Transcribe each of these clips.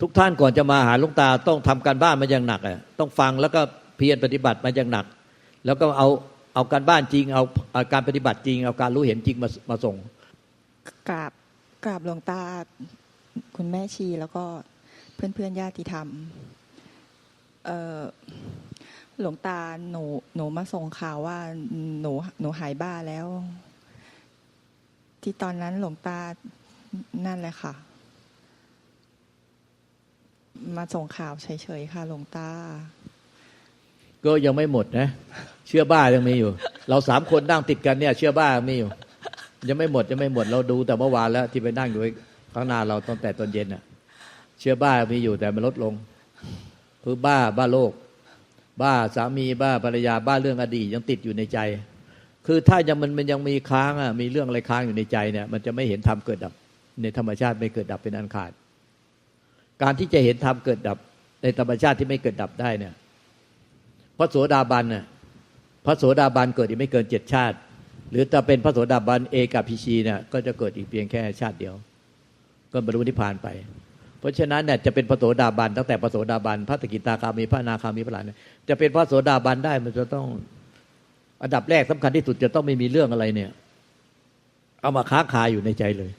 ทุกท่านก่อนจะมาหาหลุงตาต้องทำการบ้านมาอย่างหนักอะต้องฟังแล้วก็เพียรปฏิบัติมาอย่างหนัก แล้วก็เอาเอาการบ้านจริงเอาเอาการปฏิบัติจริง เอาการรู้เห็นจริงมามาส่งกราบกราบหลวงตาคุณแม่ชีแล้วก็เพื่อนเพื่อนญาติธรรมเออหลวงตาหนูหนูมาส่งข่าวว่าหนูหนูหายบ้าแล้ว ที่ตอนนั้นหลวงตานั่นแหละค่ะ มาส่งข่าวเฉยๆค่ะหลวงตา ก็ยังไม่หมดนะ เชื่อบ้ายังมีอยู่ เราสามคนนั่งติดกันเนี่ย เชื่อบ้ามีอยู่ ยังไม่หมดยังไม่หมดเราดูแต่เมื่อวานแล้วที่ไปนั่งอยู่ข้างหน้าเราตั้งแต่ตอนเย็นน่ะเชื่อบ้ามีอยู่แต่มันลดลงคือบ้าบ้าโลก บ้าสามีบ้าภรรยาบ้าเรื่องอดีตยังติดอยู่ในใจ คือถ้ายังมันมันยังมีค้างอะมีเรื่องอะไรค้างอยู่ในใจเนี่ย มันจะไม่เห็นธรรมเกิดดับ ในธรรมชาติไม่เกิดดับเป็นอันขาด การที่จะเห็นธรรมเกิดดับในธรรมชาติที่ไม่เกิดดับได้เนี่ยพระโสดาบันน่ะพระโสดาบันเกิดอีกไม่เกินเจ็ดชาติ หรือถ้าเป็นพระโสดาบันเอกับพิชีเนี่ยก็จะเกิดอีกเพียงแค่ชาติเดียว ก็บรรลุนิพพานไป เพราะฉะนั้นเนี่ยจะเป็นพระโสดาบันตั้งแต่พระโสดาบันพระตกิตาคามีพระนาคามีพระหลานจะเป็นพระโสดาบันได้มันจะต้องอันดับแรกสำคัญที่สุดจะต้องไม่มีเรื่องอะไรเนี่ย เอามาค้างคาอยู่ในใจเลย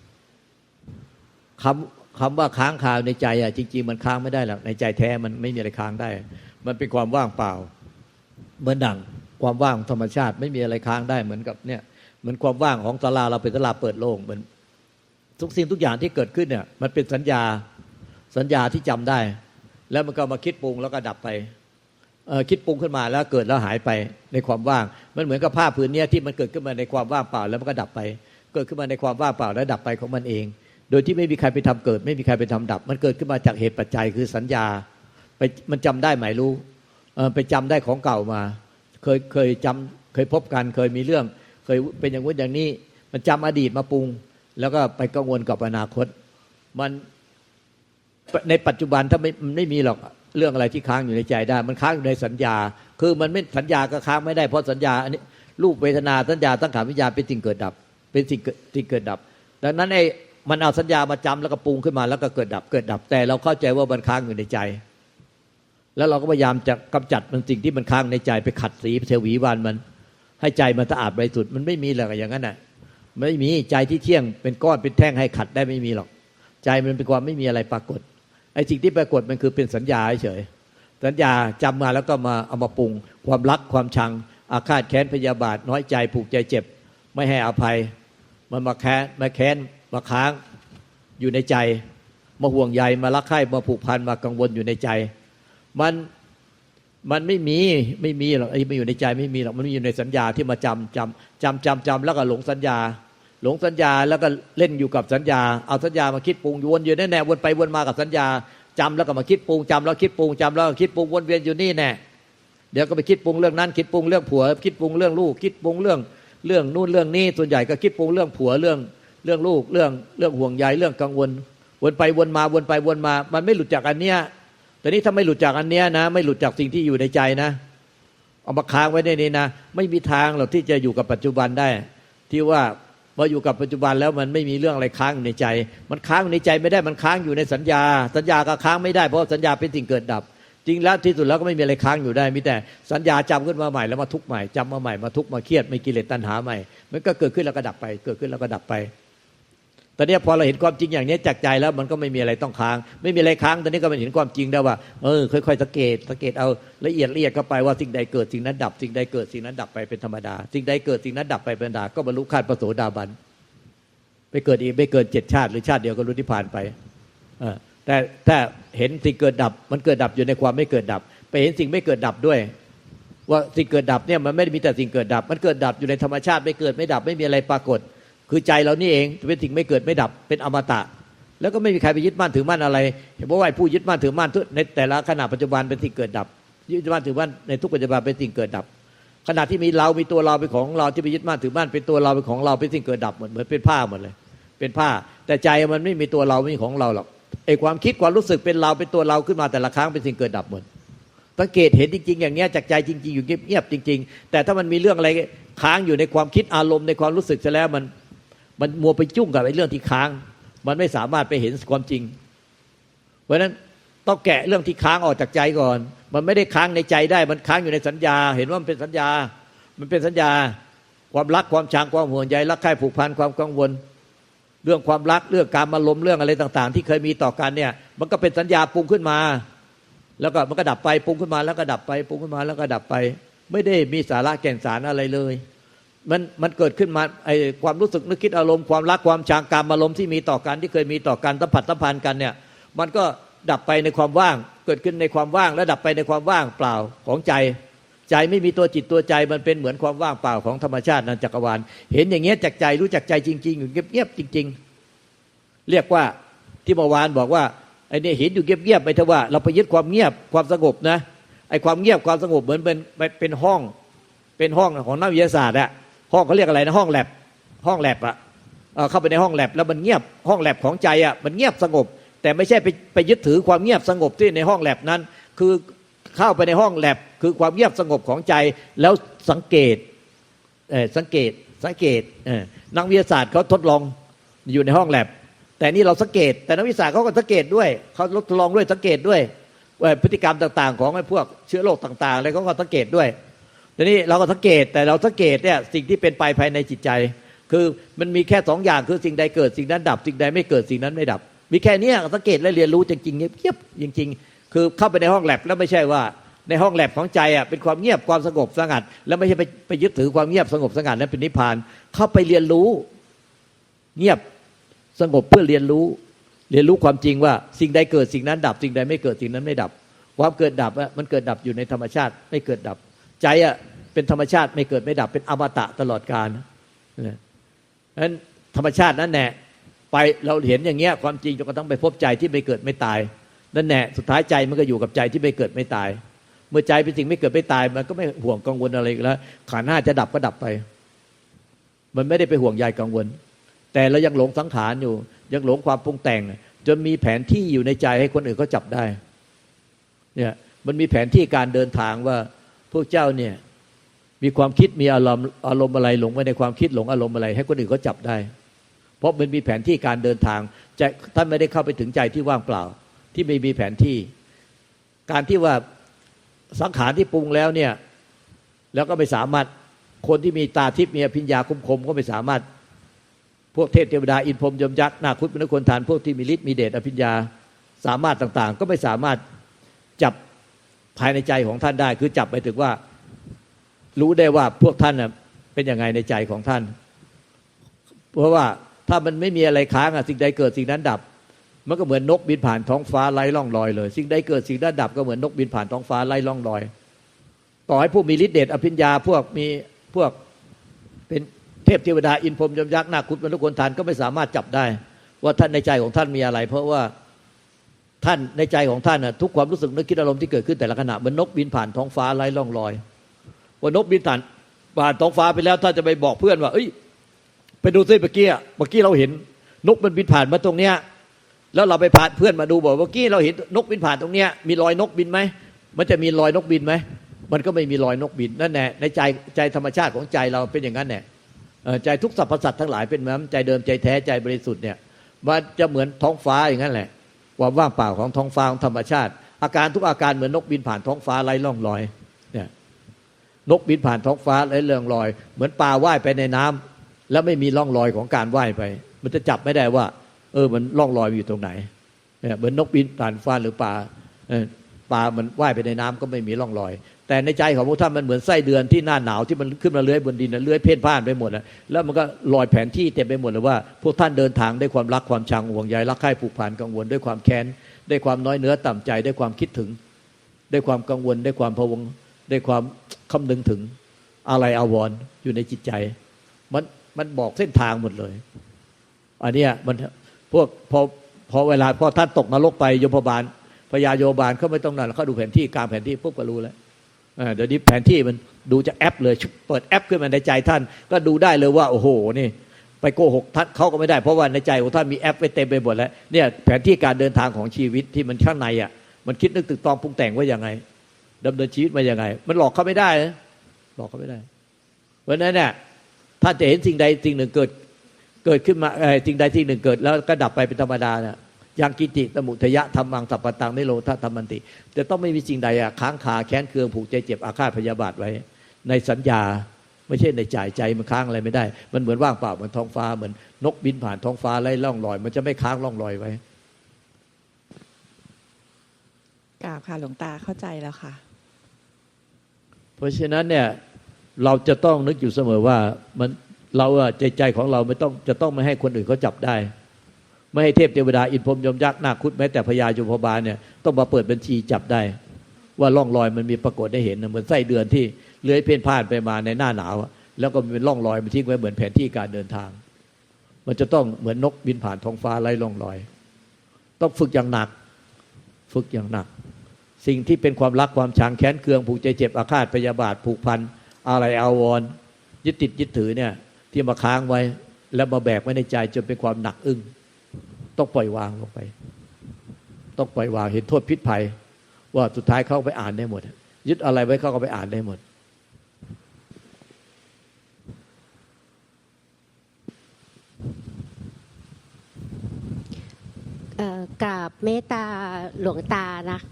คำ คำว่าค้างคาในใจอะจริง ๆ มันค้างไม่ได้หรอกในใจแท้มันไม่มีอะไรค้างได้ มันเป็นความว่างเปล่าเหมือนดังความว่างธรรมชาติไม่มีอะไรค้างได้เหมือนกับเนี่ยเหมือนความว่างของตลาเราเป็นตลาเปิดโล่งเหมือนทุกสิ่งทุกอย่างที่เกิดขึ้นเนี่ยมันเป็นสัญญาสัญญาที่จำได้ แล้วมันก็มาคิดปรุงแล้วก็ดับไปคิดปรุงขึ้นมาแล้วเกิดแล้วหายไปในความว่าง มันเหมือนกับผ้าผืนเนี้ยที่มันเกิดขึ้นมาในความว่างเปล่าแล้วมันก็ดับไป เกิดขึ้นมาในความว่างเปล่าแล้วดับไปของมันเอง โดยที่ไม่มีใครไปทำเกิด ไม่มีใครไปทำดับ มันเกิดขึ้นมาจากเหตุปัจจัยคือสัญญาไปมันจำได้หมายรู้เออไปจำได้ของเก่ามา เคยเคยจำเคยพบกันเคยมีเรื่อง เคยเป็นอย่างนู้นอย่างนี้ มันจำอดีตมาปรุง แล้วก็ไปกังวลกับอนาคต มันในปัจจุบันถ้าไม่มันไม่มีหรอกเรื่องอะไรที่ค้างอยู่ในใจได้ มันค้างอยู่ในสัญญา คือมันไม่สัญญาก็ค้างไม่ได้เพราะสัญญาอันนี้รูปเวทนาสัญญาตั้งขานวิญญาณเป็นสิ่งเกิดดับ เป็นสิ่งเกิดสิ่งเกิดดับ ดังนั้นไอ มันเอาสัญญามาจำแล้วก็ปรุงขึ้นมาแล้วก็เกิดดับเกิดดับแต่เราเข้าใจว่ามันค้างอยู่ในใจ แล้วเราก็พยายามจะกำจัดมันสิ่งที่มันค้างในใจไปขัดสีเทวีวานมัน ให้ใจมันสะอาดบริสุทธิ์มันไม่มีหรอกอย่างนั้นน่ะไม่มีใจที่เที่ยงเป็นก้อนเป็นแท่งให้ขัดได้ไม่มีหรอก ใจมันเป็นความไม่มีอะไรปรากฏไอ้สิ่งที่ปรากฏมันคือเป็นสัญญาเฉยสัญญาจำมาแล้วก็มาเอามาปรุง ความรักความชัง อาฆาตแค้นพยาบาท น้อยใจผูกใจเจ็บ ไม่ให้อภัย มันมาแค้นมาแค้น มาค้างอยู่ในใจ มาห่วงใยมารักใคร่มาผูกพันมากังวลอยู่ในใจ มันมันไม่มีไม่มีหรอกไอ้ไม่อยู่ในใจไม่มีหรอกมันมีอยู่ในสัญญาที่มาจำจำจำจำจำแล้วก็หลงสัญญา หลงสัญญาแล้วก็เล่นอยู่กับสัญญา เอาสัญญามาคิดปรุงวนอยู่แน่แน่วนไปวนมากับสัญญาจำแล้วก็มาคิดปรุงจำแล้วคิดปรุงจำแล้วคิดปรุงวนเวียนอยู่นี่แน่เดี๋ยวก็ไปคิดปรุงเรื่องนั้น คิดปรุงเรื่องผัว คิดปรุงเรื่องลูกคิดปรุงเรื่องเรื่องนู่นเรื่องนี้ส่วนใหญ่ก็คิดปรุงเรื่องผัวเรื่อง เรื่องลูกเรื่องเรื่องห่วงใยเรื่องกังวล วนไปวนมาวนไปวนมา มันไม่หลุดจากอันเนี้ยแต่นี้ถ้าไม่หลุดจากอันเนี้ยนะ ไม่หลุดจากสิ่งที่อยู่ในใจนะเอามาค้างไว้ในนี้นะ ไม่มีทางหรอกที่จะอยู่กับปัจจุบันได้ ที่ว่าพออยู่กับปัจจุบันแล้วมันไม่มีเรื่องอะไรค้างอยู่ในใจ มันค้างในใจไม่ได้มันค้างอยู่ในสัญญา สัญญาก็ค้างไม่ได้เพราะสัญญาเป็นสิ่งเกิดดับ จริงแล้วที่สุดแล้วก็ไม่มีอะไรค้างอยู่ได้มีแต่สัญญาจำขึ้นมาใหม่แล้วมาทุกข์ใหม่จำมาใหม่มาทุกข์มาเครียดไม่กิเลสตัณหาใหม่ มันก็เกิดขึ้นแล้วก็ดับไป เกิดขึ้นแล้วก็ดับไป อนนี้พอเราเห็นความจริงอย่างนี้จากใจแล้วมันก็ไม่มีอะไรต้องค้าง ไม่มีอะไรค้างตอนนี้ก็มันเห็นความจริงได้ว่าเออค่อยๆสังเกตสังเกตเอาละเอียดละเอียดเข้าไปว่าสิ่งใดเกิดสิ่งนั้นดับสิ่งใดเกิดสิ่งนั้นดับไปเป็นธรรมดาสิ่งใดเกิดสิ่งนั้นดับไปเป็นธรรมดาก็บรรลุขั้นปโสดาบันไปเกิดอีกไม่เกินเจ็ดชาติหรือชาติเดียวก็รู้ที่ผ่านไปแต่ถ้าเห็นสิ่งเกิดดับมันเกิดดับอยู่ในความไม่เกิดดับ ไปเห็นสิ่งไม่เกิดดับด้วย ว่าสิ่งเกิดดับเนี่ยมันไม่ได้มีแต่สิ่งเกิดดับ มันเกิดดับอยู่ในธรรมชาติไม่เกิดไม่ดับไม่มีอะไรปรากฏ คือใจเรานี่เองเป็นสิ่งไม่เกิดไม่ดับเป็นอมตะ แล้วก็ไม่มีใครไปยึดมั่นถือมั่นอะไรเห็นว่าไอ้ผู้ยึดมั่นถือมั่นในแต่ละขณะปัจจุบันเป็นสิ่งเกิดดับ ยึดมั่นถือมั่นในทุกปัจจุบันเป็นสิ่งเกิดดับ ขณะที่มีเรามีตัวเราเป็นของเราที่ไปยึดมั่นถือมั่นเป็นตัวเราเป็นของเราเป็นสิ่งเกิดดับเหมือนเหมือนเป็นผ้าหมดเลยเป็นผ้า แต่ใจมันไม่มีตัวเราไม่มีของเราหรอกไอ้ความคิดความรู้สึกเป็นเราเป็นตัวเราขึ้นมาแต่ละครั้งเป็นสิ่งเกิดดับหมดสังเกตเห็นจริง ๆ อย่างเงี้ยจากใจจริง ๆ อยู่เงียบๆจริง ๆ แต่ถ้ามันมีเรื่องอะไรค้างอยู่ในความคิดอารมณ์ในความรู้สึกซะแล้วมัน มันมัวไปจุ้งกับไอ้เรื่องที่ค้าง มันไม่สามารถไปเห็นความจริง เพราะฉะนั้นต้องแกะเรื่องที่ค้างออกจากใจก่อน มันไม่ได้ค้างในใจได้ มันค้างอยู่ในสัญญา เห็นว่ามันเป็นสัญญา มันเป็นสัญญา ความรักความชังความห่วงใยรักใคร่ผูกพันความกังวล เรื่องความรักเรื่องการมาลมเรื่องอะไรต่าง ๆ ที่เคยมีต่อกันเนี่ย มันก็เป็นสัญญาปรุงขึ้นมา แล้วก็มันก็ดับไปปรุงขึ้นมาแล้วก็ดับไปปรุงขึ้นมาแล้วก็ดับไป ไม่ได้มีสาระแก่นสารอะไรเลย มันมันเกิดขึ้นมาไอความรู้สึกนึกคิดอารมณ์ความรักความชังการอารมณ์ที่มีต่อกันที่เคยมีต่อกันสัมผัสสัมพันธ์กันเนี่ยมันก็ดับไปในความว่าง เกิดขึ้นในความว่างแล้วดับไปในความว่างเปล่าของใจ ใจไม่มีตัวจิตตัวใจมันเป็นเหมือนความว่างเปล่าของธรรมชาตินันจักรวาล เห็นอย่างเงี้ยจากใจรู้จักใจจริง ๆ อยู่เงียบๆจริง ๆ เรียกว่าที่เมื่อวานบอกว่าไอ้เนี่ยเห็นอยู่เงียบๆไปเถอะว่าเราไปยึดความเงียบความสงบนะไอ้ความเงียบความสงบเหมือนเป็นเป็นห้อง เป็นห้องของนักวิทยาศาสตร์อะ ห้องเขาเรียกอะไรนะห้องแลบห้องแลบอะเข้าไปในห้องแลบแล้วมันเงียบห้องแลบของใจอะมันเงียบสงบ แต่ไม่ใช่ไปไปยึดถือความเงียบสงบที่ในห้องแลบนั้น คือเข้าไปในห้องแลบคือความเงียบสงบของใจแล้วสังเกตเออสังเกตสังเกตเออนักวิทยาศาสตร์เขาทดลองอยู่ในห้องแลบแต่นี่เราสังเกต แต่นักวิทยาศาสตร์เขาก็สังเกตด้วยเขาทดลองด้วยสังเกตด้วยพฤติกรรมต่าง ๆ ของไอ้พวกเชื้อโรคต่าง ๆ อะไรเขาก็สังเกตด้วย ทีนี้เราก็สังเกตแต่เราสังเกตเนี่ยสิ่งที่เป็นไปภายในจิตใจ คือมันมีแค่สองอย่างคือสิ่งใดเกิดสิ่งนั้นดับ สิ่งใดไม่เกิดสิ่งนั้นไม่ดับ มีแค่เนี้ยสังเกตและเรียนรู้จริงๆเงียบๆจริง ๆ คือเข้าไปในห้องแลบแล้วไม่ใช่ว่าในห้องแลบของใจอะเป็นความเงียบความสงบสงัด แล้วไม่ใช่ไปไปยึดถือความเงียบสงบสงัดนั้นเป็นนิพพาน เข้าไปเรียนรู้ เงียบสงบเพื่อเรียนรู้ เรียนรู้ความจริงว่า สิ่งใดเกิดสิ่งนั้นดับ สิ่งใดไม่เกิดสิ่งนั้นไม่ดับ ความเกิดดับอะมันเกิดดับอยู่ในธรรมชาติไม่เกิดดับ ใจอะเป็นธรรมชาติไม่เกิดไม่ดับเป็นอมตะตลอดกาลนะนั้นธรรมชาตินั้นแน่ไปเราเห็นอย่างเงี้ยความจริงจนกระทั่งไปพบใจที่ไม่เกิดไม่ตายนั่นแน่สุดท้ายใจมันก็อยู่กับใจที่ไม่เกิดไม่ตาย เมื่อใจเป็นสิ่งไม่เกิดไม่ตาย มันก็ไม่ห่วงกังวลอะไรแล้วขันธ์ห้าจะดับก็ดับไป มันไม่ได้ไปห่วงใยกังวล แต่เรายังหลงสังขารอยู่ ยังหลงความปรุงแต่ง จนมีแผนที่อยู่ในใจให้คนอื่นเขาจับได้เนี่ยมันมีแผนที่การเดินทางว่า พวกเจ้าเนี่ยมีความคิดมีอารมณ์อารมณ์อะไรหลงไปในความคิดหลงอารมณ์อะไร ให้คนอื่นเขาจับได้ เพราะมันมีแผนที่การเดินทางใจท่านไม่ได้เข้าไปถึงใจที่ว่างเปล่า ที่ไม่มีแผนที่ การที่ว่าสังขารที่ปรุงแล้วเนี่ยแล้วก็ไม่สามารถคนที่มีตาทิพย์มีอภิญญาคมคมก็ไม่สามารถ พวกเทพเทวดาอินพรหมยมยักษ์นาคุตเป็นคนทานพวกที่มีฤทธิ์มีเดชอภิญญาสามารถต่างๆ ก็ไม่สามารถจับ ภายในใจของท่านได้ คือจับไปถึงว่า รู้ได้ว่าพวกท่านเป็นยังไงในใจของท่าน เพราะว่าถ้ามันไม่มีอะไรค้างอะสิ่งใดเกิดสิ่งนั้นดับ มันก็เหมือนนกบินผ่านท้องฟ้าไร้ล่องลอยเลย สิ่งใดเกิดสิ่งนั้นดับก็เหมือนนกบินผ่านท้องฟ้าไร้ล่องลอย ต่อให้ผู้มีฤทธิ์เดชอภิญญาพวกมีพวกเป็นเทพเทวดาอินพรมยมยักษ์นาคุตมนุษย์คนทานก็ไม่สามารถจับได้ ว่าท่านในใจของท่านมีอะไร เพราะว่า ท่านในใจของท่านน่ะทุกความรู้สึกนึกคิดอารมณ์ที่เกิดขึ้นแต่ละขณะเหมือนนกบินผ่านท้องฟ้าไร้ล่องลอย ว่านกบินผ่านผ่านท้องฟ้าไปแล้วถ้านจะไปบอกเพื่อนว่า เอ้ย ไปดูซิเมื่อกี้เมื่อกี้เราเห็น นกมันบินผ่านมาตรงเนี้ยแล้วเราไปพาเพื่อนมาดูบอกเมื่อกี้เราเห็นนกบินผ่านตรงเนี้ยมีรอยนกบินไหมมันจะมีรอยนกบินไหมมันก็ไม่มีรอยนกบินนั่นแหละในใจใจธรรมชาติของใจเราเป็นอย่างนั้นแหละใจทุกสรรพสัตว์ทั้งหลายเป็นแบบนั้นใจเดิมใจแท้ใจบริสุทธิ์เนี่ยมันจะเหมือนท้องฟ้าอย่างนั้นแหละ ความว่างเปล่าของท้องฟ้าของธรรมชาติ อาการทุกอาการเหมือนนกบินผ่านท้องฟ้าไร้ล่องรอยเนี่ยนกบินผ่านท้องฟ้าไร้เรื่องลอย เหมือนปลาว่ายไปในน้ำแล้วไม่มีล่องรอยของการว่ายไป มันจะจับไม่ได้ว่า เออมันล่องรอยอยู่ตรงไหนเนี่ยเหมือนนกบินผ่านฟ้าหรือปลาปลามันว่ายไปในน้ำก็ไม่มีร่องรอย แต่ในใจของพวกท่านมันเหมือนไส้เดือนที่หน้าหนาวที่มันขึ้นมาเลื้อยบนดินนะเลื้อยเพ่นพ่านไปหมดนะแล้วมันก็ลอยแผนที่เต็มไปหมดเลยว่า พวกท่านเดินทางด้วยความรักความชังห่วงใยรักใคร่ผูกพันกังวลด้วยความแค้นด้วยความน้อยเนื้อต่ำใจด้วยความคิดถึงด้วยความกังวลด้วยความพะวงด้วยความคำนึงถึงอะไรอาวรณ์อยู่ในจิตใจ มันมันบอกเส้นทางหมดเลย อันเนี้ยมันพวกพอพอเวลาพอท่านตกนรกไปโยมบาลพญาโยบาลเขาไม่ต้องนั่นเขาดูแผนที่กลางแผนที่ปุ๊บก็รู้แล้ว เดี๋ยวนี้แผนที่มันดูจากแอปเลยเปิดแอปขึ้นมาในใจท่าน ก็ดูได้เลยว่า โอ้โหนี่ ไปโกหกท่านเขาก็ไม่ได้เพราะว่าในใจของท่านมีแอปไปเต็มไปหมดแล้วเนี่ยแผนที่การเดินทางของชีวิตที่มันข้างในอะ มันคิดนึกตึกตองปรุงแต่งว่ายังไงดำเนินชีวิตมายังไง มันหลอกเขาไม่ได้นะบอกเขาไม่ได้ เพราะนั้นเนี่ยถ้าจะเห็นสิ่งใดสิ่งหนึ่งเกิดเกิดขึ้นมาเอ่อสิ่งใดสิ่งหนึ่งเกิด แล้วก็ดับไปเป็นธรรมดาเนี่ย ยังกิติสมุทยะธรรมังสัพพตังนิโรธาธรรมันติจะต้องไม่มีสิ่งใดอะค้างคาแค้นเคืองผูกใจเจ็บอาฆาตพยาบาทไว้ ในสัญญาไม่ใช่ในจ่ายใจมันค้างอะไรไม่ได้ มันเหมือนว่างเปล่าเหมือนท้องฟ้าเหมือนนกบินผ่านท้องฟ้าไล่ล่องลอย มันจะไม่ค้างล่องลอยไว้กราบค่ะหลวงตาเข้าใจแล้วค่ะ เพราะฉะนั้นเนี่ยเราจะต้องนึกอยู่เสมอว่ามันเราอะใจใจของเราไม่ต้องจะต้องไม่ให้คนอื่นเขาจับได้ ไม่ให้เทพเทวดาอินพรมยมยักษ์นาคคุดแม้แต่พญายมพบาลเนี่ยต้องมาเปิดบัญชีจับได้ ว่าร่องรอยมันมีปรากฏได้เห็นเหมือนไส้เดือนที่เลื้อยเพ่นพ่านไปมาในหน้าหนาวแล้วก็มีเป็นร่องรอยมันทิ้งไว้เหมือนแผนที่การเดินทาง มันจะต้องเหมือนนกบินผ่านท้องฟ้าไล่ร่องรอย ต้องฝึกอย่างหนัก ฝึกอย่างหนัก สิ่งที่เป็นความรักความชังแค้นเคืองผูกใจเจ็บอาฆาตพยาบาทผูกพันอะไรอาวรยึดติดยึดถือเนี่ยที่มาค้างไว้ แล้วมาแบกไว้ในใจจนเป็นความหนักอึ้ง ต้องปล่อยวางลงไป ต้องปล่อยวางเห็นโทษพิษภัย ว่าสุดท้ายเขาไปอ่านได้หมด ยึดอะไรไว้เขาก็ไปอ่านได้หมด เอ่อกราบเมตตาหลวงตา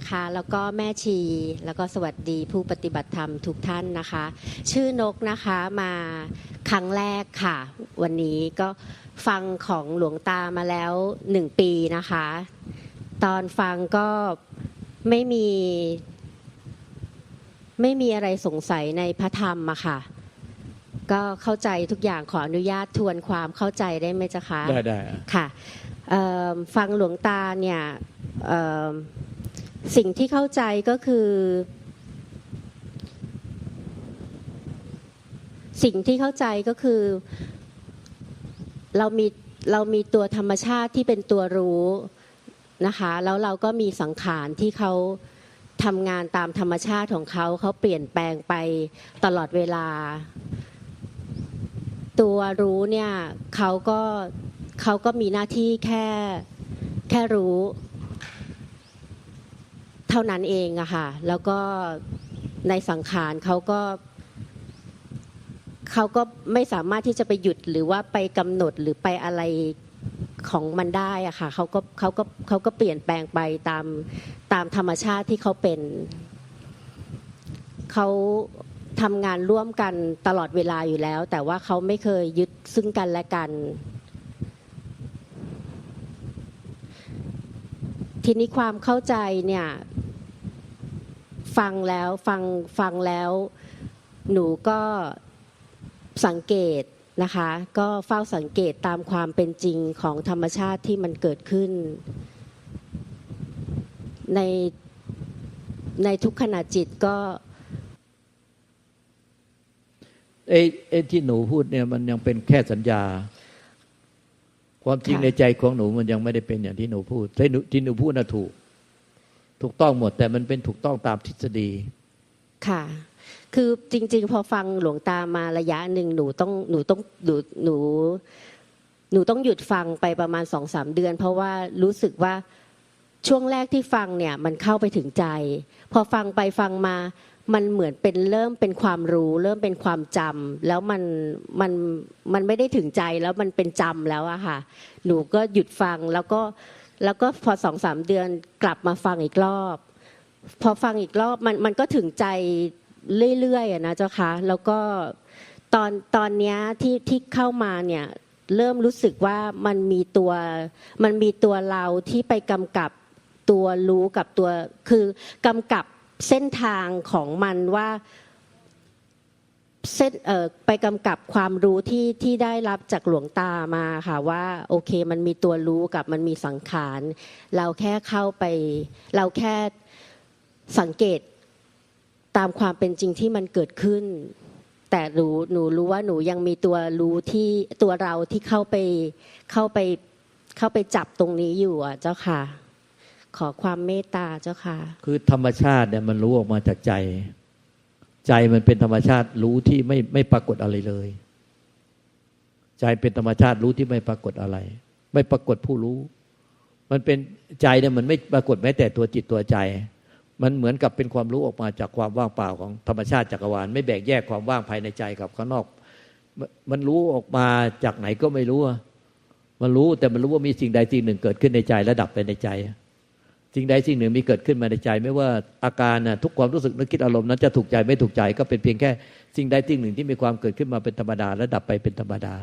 นะคะ แล้วก็แม่ชี แล้วก็สวัสดีผู้ปฏิบัติธรรมทุกท่านนะคะ ชื่อนกนะคะมาครั้งแรกค่ะ วันนี้ก็ฟังของหลวงตามาแล้วหนึ่งปีนะคะ ตอนฟังก็ไม่มี ไม่มีอะไรสงสัยในพระธรรมอะค่ะ ก็เข้าใจทุกอย่างขออนุญาตทวนความเข้าใจได้ไหมจ๊ะคะ ได้ได้อะค่ะเอิ่มฟังหลวงตาเนี่ยเอิ่ม สิ่งที่เข้าใจก็คือ สิ่งที่เข้าใจก็คือ เรามีเรามีตัวธรรมชาติที่เป็นตัวรู้นะคะ แล้วเราก็มีสังขารที่เขาทำงานตามธรรมชาติของเขาเขาเปลี่ยนแปลงไปตลอดเวลา ตัวรู้เนี่ยเขาก็เขาก็มีหน้าที่แค่แค่รู้ เท่านั้นเองอะค่ะ แล้วก็ในสังขารเขาก็เขาก็ไม่สามารถที่จะไปหยุดหรือว่าไปกำหนดหรือไปอะไรของมันได้อะค่ะเขาก็เขาก็เขาก็เปลี่ยนแปลงไปตามตามธรรมชาติที่เขาเป็นเขาทำงานร่วมกันตลอดเวลาอยู่แล้ว แต่ว่าเขาไม่เคยยึดซึ่งกันและกัน ทีนี้ความเข้าใจเนี่ย ฟังแล้วฟังฟังแล้ว หนูก็สังเกตนะคะ ก็เฝ้าสังเกตตามความเป็นจริงของธรรมชาติที่มันเกิดขึ้น ในในทุกขณะจิตก็เอ้เอ้ที่หนูพูดเนี่ยมันยังเป็นแค่สัญญา ความจริงค่ะในใจของหนูมันยังไม่ได้เป็นอย่างที่หนูพูดที่หนูที่หนูพูดน่ะถูก ถูกต้องหมดแต่มันเป็นถูกต้องตามทฤษฎี ค่ะ คือจริง ๆ พอฟังหลวงตามาระยะหนึ่งหนูต้องหนูต้องหนูหนูหนูต้องหยุดฟังไปประมาณสองสามเดือน เพราะว่ารู้สึกว่าช่วงแรกที่ฟังเนี่ยมันเข้าไปถึงใจ พอฟังไปฟังมามันเหมือนเป็นเริ่มเป็นความรู้ เริ่มเป็นความจำแล้วมันมันมันไม่ได้ถึงใจแล้วมันเป็นจำแล้วอะค่ะ หนูก็หยุดฟังแล้วก็ แล้วก็พอสองสามเดือนกลับมาฟังอีกรอบ พอฟังอีกรอบมันมันก็ถึงใจเรื่อยๆอะนะเจ้าคะแล้วก็ตอนตอนเนี้ยที่ที่เข้ามาเนี่ยเริ่มรู้สึกว่ามันมีตัวมันมีตัวเราที่ไปกำกับตัวรู้กับตัวคือกำกับเส้นทางของมันว่า เส้นไปกำกับความรู้ที่ที่ได้รับจากหลวงตามาค่ะว่าโอเคมันมีตัวรู้กับมันมีสังขาร เราแค่เข้าไป เราแค่สังเกตตามความเป็นจริงที่มันเกิดขึ้น แต่หนูหนูรู้ว่าหนูยังมีตัวรู้ที่ตัวเราที่เข้าไปเข้าไปเข้าไปจับตรงนี้อยู่อะเจ้าค่ะ ขอความเมตตาเจ้าค่ะ คือธรรมชาติเนี่ยมันรู้ออกมาจากใจ ใจมันเป็นธรรมชาติรู้ที่ไม่ไม่ปรากฏอะไรเลย ใจเป็นธรรมชาติรู้ที่ไม่ปรากฏอะไร ไม่ปรากฏผู้รู้ มันเป็นใจเนี่ยมันไม่ปรากฏแม้แต่ตัวจิตตัวใจ มันเหมือนกับเป็นความรู้ออกมาจากความว่างเปล่าของธรรมชาติจักรวาลไม่แบ่งแยกความว่างภายในใจกับข้างนอก มันรู้ออกมาจากไหนก็ไม่รู้อะมันรู้แต่มันรู้ว่ามีสิ่งใดสิ่งหนึ่งเกิดขึ้นในใจและดับไปในใจ สิ่งใดสิ่งหนึ่งมีเกิดขึ้นมาในใจ ไม่ว่าอาการนะทุกความรู้สึกนึกคิดอารมณ์นั้นจะถูกใจไม่ถูกใจก็เป็นเพียงแค่ สิ่งใดสิ่งหนึ่งที่มีความเกิดขึ้นมาเป็นธรรมดาและดับไปเป็นธรรมดา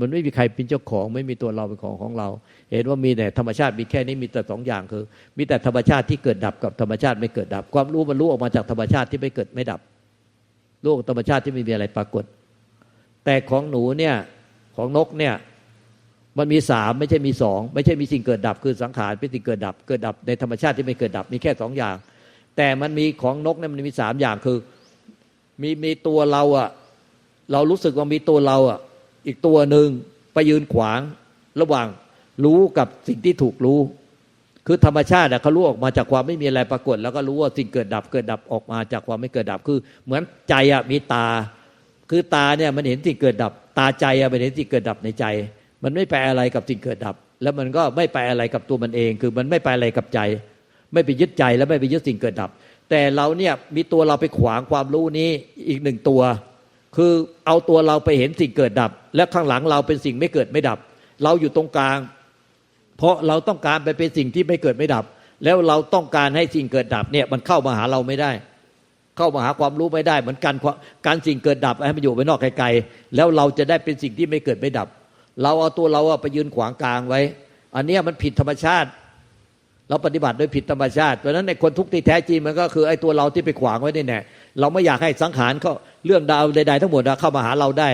มันไม่มีใครเป็นเจ้าของ ไม่มีตัวเราเป็นของของเรา เห็นว่ามีแต่ธรรมชาติมีแค่นี้มีแต่สองอย่างคือ มีแต่ธรรมชาติที่เกิดดับกับธรรมชาติไม่เกิดดับ ความรู้มันรู้ออกมาจากธรรมชาติที่ไม่เกิดไม่ดับโลกธรรมชาติที่ไม่มีอะไรปรากฏ แต่ของหนูเนี่ยของนกเนี่ย มันมีสามไม่ใช่มีสองไม่ใช่มีสิ่งเกิดดับคือสังขารเป็นสิ่งเกิดดับ เกิดดับในธรรมชาติที่ไม่เกิดดับมีแค่สองอย่าง แต่มันมีของนกเนี่ยมันมีสามอย่างคือ มีมีตัวเราอะเรารู้สึกว่ามีตัวเราอะอีกตัวหนึ่งไปยืนขวางระหว่างรู้กับสิ่งที่ถูกรู้ คือธรรมชาติอะเขารู้ออกมาจากความไม่มีอะไรปรากฏ แล้วก็รู้ว่าสิ่งเกิดดับเกิดดับออกมาจากความไม่เกิดดับคือ เหมือนใจอะมีตา คือตาเนี่ยมันเห็นสิ่งเกิดดับ ตาใจอะมันเห็นสิ่งเกิดดับในใจ มันไม่ไปอะไรกับสิ่งเกิดดับ แล้วมันก็ไม่ไปอะไรกับตัวมันเอง คือมันไม่ไปอะไรกับใจ ไม่ไปยึดใจแล้วไม่ไปยึดสิ่งเกิดดับ แต่เราเนี่ยมีตัวเราไปขวางความรู้นี้อีกหนึ่งตัว คือเอาตัวเราไปเห็นสิ่งเกิดดับ และข้างหลังเราเป็นสิ่งไม่เกิดไม่ดับ เราอยู่ตรงกลาง เพราะเราต้องการไปเป็นสิ่งที่ไม่เกิดไม่ดับ แล้วเราต้องการให้สิ่งเกิดดับเนี่ยมันเข้ามาหาเราไม่ได้เข้ามาหาความรู้ไม่ได้เหมือนกันการสิ่งเกิดดับให้มันอยู่ไปนอกไกลๆแล้วเราจะได้เป็นสิ่งที่ไม่เกิดไม่ดับ เราเอาตัวเราอะไปยืนขวางกลางไว้ อันนี้มันผิดธรรมชาติ เราปฏิบัติโดยผิดธรรมชาติเพราะนั้นในคนทุกข์ที่แท้จริงมันก็คือไอ้ตัวเราที่ไปขวางไว้นี่แน่เราไม่อยากให้สังขารเขาเรื่องดาวใดๆทั้งหมดเข้ามาหาเราได้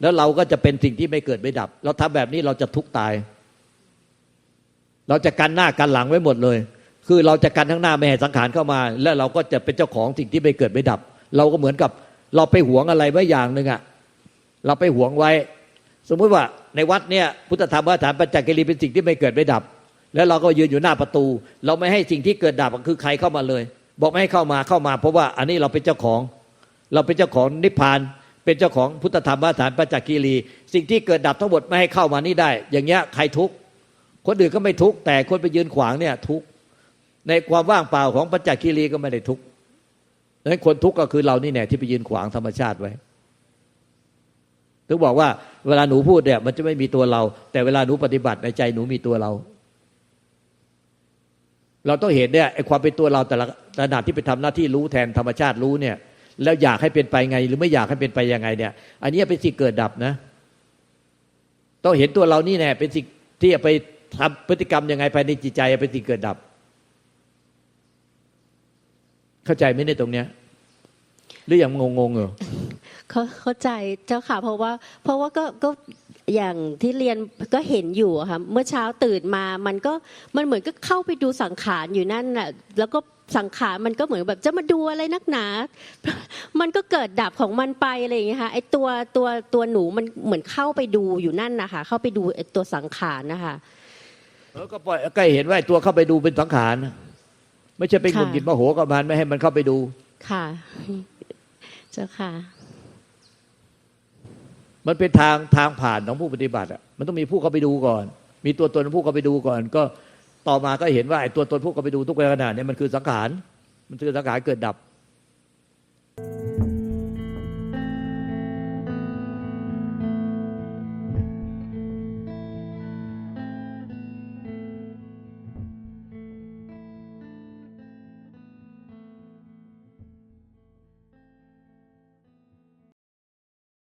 แล้วเราก็จะเป็นสิ่งที่ไม่เกิดไม่ดับ เราทำแบบนี้เราจะทุกข์ตาย เราจะกันหน้ากันหลังไว้หมดเลย คือเราจะกันทั้งหน้าไม่ให้สังขารเข้ามา แล้วเราก็จะเป็นเจ้าของสิ่งที่ไม่เกิดไม่ดับ เราก็เหมือนกับเราไปหวงอะไรไว้อย่างหนึ่งอะเราไปหวงไว้ สมมุติว่า ในวัดเนี่ยพุทธธรรมวัฏฐานปัญจกิริเป็นสิ่งที่ไม่เกิดไม่ดับ แล้วเราก็ยืนอยู่หน้าประตู เราไม่ให้สิ่งที่เกิดดับคือใครเข้ามาเลย บอกไม่ให้เข้ามาเข้ามา เพราะว่าอันนี้เราเป็นเจ้าของ เราเป็นเจ้าของนิพพาน เป็นเจ้าของพุทธธรรมวัฏฐานปัญจกิริสิ่งที่เกิดดับทั้งหมดไม่ให้เข้ามานี่ได้ อย่างเงี้ยใครทุกข์คนอื่นก็ไม่ทุกข์แต่คนไปยืนขวางเนี่ยทุกข์ในความว่างเปล่าของปัญจกิริก็ไม่ได้ทุกข์ดังนั้นคนทุกข์ก็คือเรานี่แน่ที่ไปยืนขวางธรรมชาติไว้ ถึงบอกว่าเวลาหนูพูดเนี่ย มันจะไม่มีตัวเรา แต่เวลาหนูปฏิบัติในใจหนูมีตัวเรา เราต้องเห็นเนี่ยไอ้ความเป็นตัวเราแต่ละขนาดที่ไปทำหน้าที่รู้แทนธรรมชาติรู้เนี่ย แล้วอยากให้เป็นไปไง หรือไม่อยากให้เป็นไปยังไง เนี่ย อันนี้เป็นสิ่งเกิดดับนะ ต้องเห็นตัวเรานี่แน่เป็นสิ่งที่จะไปทำพฤติกรรมยังไงภายในจิตใจเป็นสิ่งเกิดดับ เข้าใจไหมในตรงเนี้ย หรือยังงงๆเหรอ เขาเข้าใจเจ้าค่ะเพราะว่า เพราะว่าก็ก็อย่างที่เรียนก็เห็นอยู่อะค่ะเมื่อเช้าตื่นมามันก็มันเหมือนก็เข้าไปดูสังขารอยู่นั่นน่ะแล้วก็สังขารมันก็เหมือนแบบจะมาดูอะไรนักหนา มันก็เกิดดับของมันไปอะไรอย่างเงี้ยค่ะไอตัวตัวตัวหนูมันเหมือนเข้าไปดูอยู่นั่นนะคะเข้าไปดูไอตัวสังขารนะคะแล้วก็ปล่อยก็เห็นว่าไอ้ตัวเข้าไปดูเป็นสังขารนะไม่ใช่ไปหงุดหงิดโมโหกับมันไม่ให้มันเข้าไปดูค่ะ เจ้าค่ะ มันเป็นทางทางผ่านของผู้ปฏิบัติอะมันต้องมีผู้เข้าไปดูก่อน มีตัวตนผู้เข้าไปดูก่อน ก็ต่อมาก็เห็นว่าไอ้ตัวตนผู้เข้าไปดูทุกขณะเนี่ยมันคือสังขารมันคือสังขารเกิดดับ